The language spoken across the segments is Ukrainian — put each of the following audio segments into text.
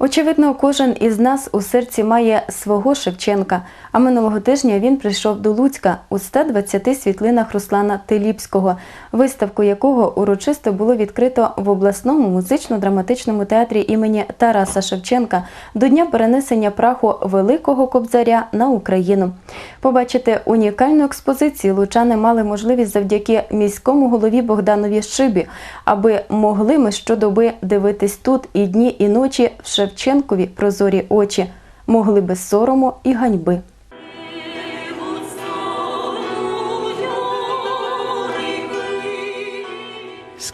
Очевидно, кожен із нас у серці має свого Шевченка. А минулого тижня він прийшов до Луцька у 120 світлинах Руслана Теліпського, виставку якого урочисто було відкрито в обласному музично-драматичному театрі імені Тараса Шевченка до дня перенесення праху Великого Кобзаря на Україну. Побачити унікальну експозицію лучани мали можливість завдяки міському голові Богданові Шибі, аби могли ми щодоби дивитись тут і дні, і ночі в Шевченкові прозорі очі, могли без сорому і ганьби.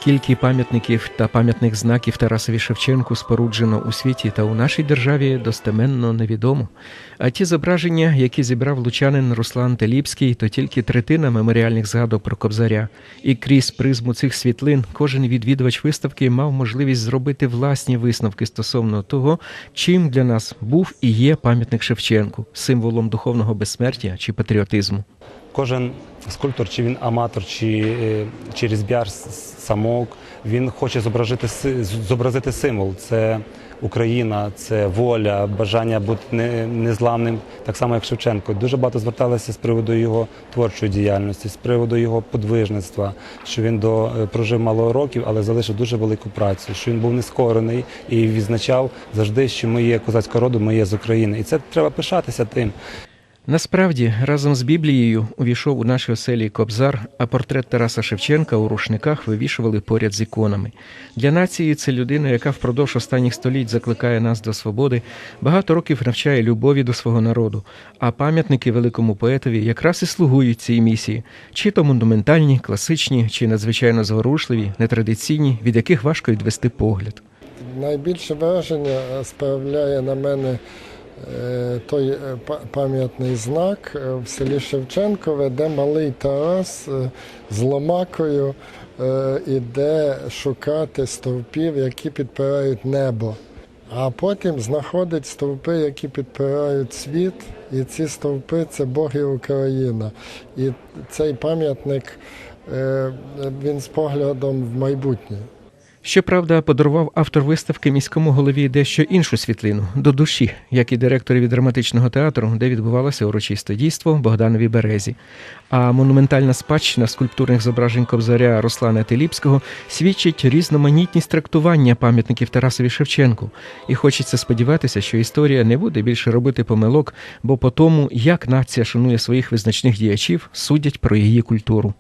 Скільки пам'ятників та пам'ятних знаків Тарасові Шевченку споруджено у світі та у нашій державі достеменно невідомо. А ті зображення, які зібрав лучанин Руслан Теліпський, то тільки третина меморіальних згадок про Кобзаря. І крізь призму цих світлин кожен відвідувач виставки мав можливість зробити власні висновки стосовно того, чим для нас був і є пам'ятник Шевченку, символом духовного безсмертя чи патріотизму. Кожен скульптор, чи він аматор, чи, е, чи різб'яр с- самоук, він хоче зобразити, зобразити символ. Це Україна, це воля, бажання бути не- незламним, так само як Шевченко. Дуже багато зверталися з приводу його творчої діяльності, з приводу його подвижництва, що він до е, прожив мало років, але залишив дуже велику працю, що він був нескорений і відзначав завжди, що ми є козацького роду, ми є з України. І це треба пишатися тим. Насправді, разом з Біблією увійшов у наші оселі Кобзар, а портрет Тараса Шевченка у рушниках вивішували поряд з іконами. Для нації це людина, яка впродовж останніх століть закликає нас до свободи, багато років навчає любові до свого народу. А пам'ятники великому поетові якраз і слугують цій місії, чи то монументальні, класичні, чи надзвичайно зворушливі, нетрадиційні, від яких важко відвести погляд. Найбільше враження справляє на мене той е, пам'ятний знак е, в селі Шевченкове, де малий Тарас е, з ломакою е, іде шукати стовпів, які підпирають небо. А потім знаходить стовпи, які підпирають світ, і ці стовпи це Бог і Україна. І цей пам'ятник е, він з поглядом в майбутнє. Щоправда, подарував автор виставки міському голові дещо іншу світлину до душі, як і директорові драматичного театру, де відбувалося урочисте дійство Богданові Березі. А монументальна спадщина скульптурних зображень кобзаря Руслана Теліпського свідчить різноманітність трактування пам'ятників Тарасові Шевченку. І хочеться сподіватися, що історія не буде більше робити помилок, бо по тому, як нація шанує своїх визначних діячів, судять про її культуру.